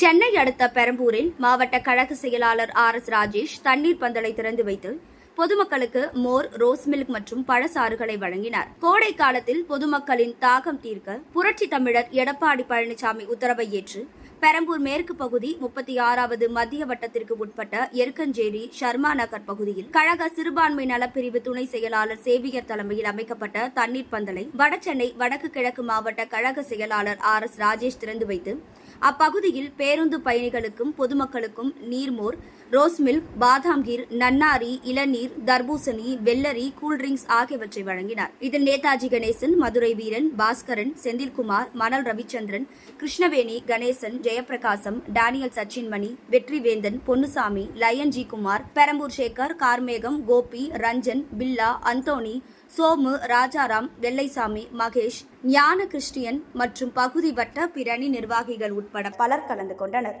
சென்னை அடுத்த பெரம்பூரில் மாவட்ட கழக செயலாளர் ஆர் எஸ் ராஜேஷ் தண்ணீர் பந்தலை திறந்து வைத்து பொதுமக்களுக்கு மோர் ரோஸ் மில்க் மற்றும் பழசாறுகளை வழங்கினார். கோடை காலத்தில் பொதுமக்களின் தாகம் தீர்க்க புரட்சி தமிழர் எடப்பாடி பழனிசாமி உத்தரவை ஏற்று பெரம்பூர் மேற்கு பகுதி முப்பத்தி ஆறாவது மத்திய வட்டத்திற்கு உட்பட்ட எருக்கஞ்சேரி ஷர்மா நகர் பகுதியில் கழக சிறுபான்மை நலப்பிரிவு துணை செயலாளர் சேவியர் தலைமையில் அமைக்கப்பட்ட தண்ணீர் பந்தலை வடசென்னை வடக்கு கிழக்கு மாவட்ட கழக செயலாளர் ஆர் எஸ் ராஜேஷ் திறந்து வைத்து அப்பகுதியில் பேருந்து பயணிகளுக்கும் பொதுமக்களுக்கும் நீர்மோர் ரோஸ் மில்க் பாதாம் கீர் நன்னாரி இளநீர் தர்பூசணி வெள்ளரி கூல்ட்ரிங்க்ஸ் ஆகியவற்றை வழங்கினார். இதில் Netaji Ganesan Madurai Veeran Baskaran Senthilkumar Manal Ravichandran Krishnaveni Ganesan Jayaprakasam Daniel Sachinmani Vetrivendhan Ponnusamy Lion G Kumar Perambur Sekar Karmegam Gopi Ranjan Billa Anthony Somu Rajaram Vellaisamy Mahesh Gnana Christian மற்றும் பகுதி வட்ட பிரணி நிர்வாகிகள் உட்பட பலர் கலந்து கொண்டனர்.